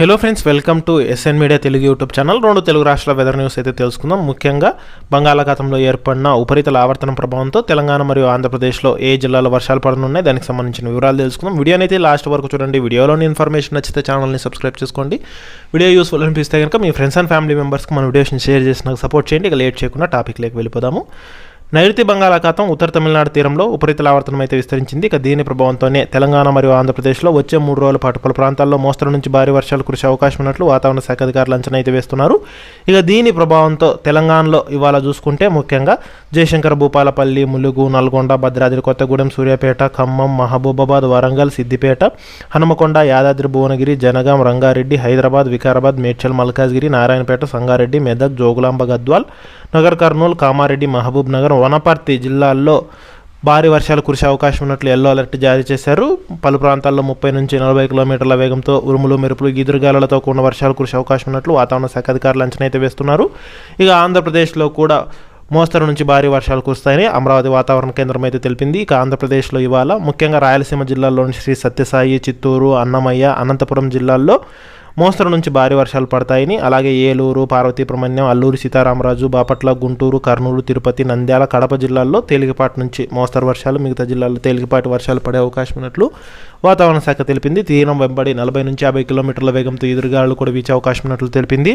Hello friends welcome to SN media Telugu YouTube channel రెండు తెలుగు రాష్ట్రాల weather news అయితే తెలుసుకుందాం. ముఖ్యంగా బంగాళాఖాతంలో ఏర్పడిన ఉపరితల ఆవర్తన ప్రభావంతో తెలంగాణ మరియు ఆంధ్రప్రదేశ్లో ఏ జిల్లాలో వర్షాలు పడనున్నాయి? దానికి సంబంధించిన వివరాలు తెలుసుకుందాం. వీడియోని అయితే లాస్ట్ వరకు చూడండి. వీడియోలోని ఇన్ఫర్మేషన్ నచ్చితే ఛానల్ని సబ్స్క్రైబ్ చేసుకోండి. వీడియో యూస్ఫుల్ అనిపిస్తే కనుక మీ ఫ్రెండ్స్ అండ్ ఫ్యామిలీ మెంబర్స్కి మన వీడియోస్ని షేర్ చేసిన సపోర్ట్ చేయండి. ఇక లేట్ చేయకుండా టాపిక్లోకి వెళ్ళిపోదాము. నైరుతి బంగాళాఖాతం ఉత్తర తమిళనాడు తీరంలో ఉపరితల అయితే విస్తరించింది. ఇక దీని ప్రభావంతోనే తెలంగాణ మరియు ఆంధ్రప్రదేశ్లో వచ్చే మూడు రోజుల పాటు పలు ప్రాంతాల్లో మోస్తరు నుంచి భారీ వర్షాలు కురిసే అవకాశం ఉన్నట్లు వాతావరణ శాఖ అధికారులు అంచనా అయితే వేస్తున్నారు. ఇక దీని ప్రభావంతో తెలంగాణలో ఇవాళ చూసుకుంటే ముఖ్యంగా జయశంకర్ భూపాలపల్లి ములుగు నల్గొండ భద్రాద్రి కొత్తగూడెం సూర్యాపేట ఖమ్మం మహబూబాబాద్ వరంగల్ సిద్దిపేట హనుమకొండ యాదాద్రి భువనగిరి జనగాం రంగారెడ్డి హైదరాబాద్ వికారాబాద్ మేడ్చల్ మల్కాజ్గిరి నారాయణపేట సంగారెడ్డి మెదక్ జోగులాంబ గద్వాల్ నగర్ కర్నూలు కామారెడ్డి మహబూబ్ నగర్ వనపర్తి జిల్లాల్లో భారీ వర్షాలు కురిసే అవకాశం ఉన్నట్లు ఎల్లో అలర్ట్ జారీ చేశారు. పలు ప్రాంతాల్లో ముప్పై నుంచి నలభై కిలోమీటర్ల వేగంతో ఉరుములు మెరుపులు ఈదురుగాలులతో కూడిన వర్షాలు కురిసే అవకాశం ఉన్నట్లు వాతావరణ శాఖ అధికారులు అంచనా అయితే వేస్తున్నారు. ఇక ఆంధ్రప్రదేశ్లో కూడా మోస్తరు నుంచి భారీ వర్షాలు కురుస్తాయని అమరావతి వాతావరణ కేంద్రం అయితే తెలిపింది. ఇక ఆంధ్రప్రదేశ్లో ఇవాళ ముఖ్యంగా రాయలసీమ జిల్లాల్లోని శ్రీ సత్యసాయి చిత్తూరు అన్నమయ్య అనంతపురం జిల్లాల్లో మోస్తరు నుంచి భారీ వర్షాలు పడతాయని అలాగే ఏలూరు పార్వతీపురమణ్యం అల్లూరు సీతారామరాజు బాపట్ల గుంటూరు కర్నూలు తిరుపతి నంద్యాల కడప జిల్లాల్లో తేలికపాటి నుంచి మోస్తరు వర్షాలు మిగతా జిల్లాల్లో తేలికపాటి వర్షాలు పడే అవకాశం ఉన్నట్లు వాతావరణ శాఖ తెలిపింది. తీరం వెంబడి నలభై నుంచి యాభై కిలోమీటర్ల వేగంతో ఎదురుగాలు కూడా వీచే అవకాశం ఉన్నట్లు తెలిపింది.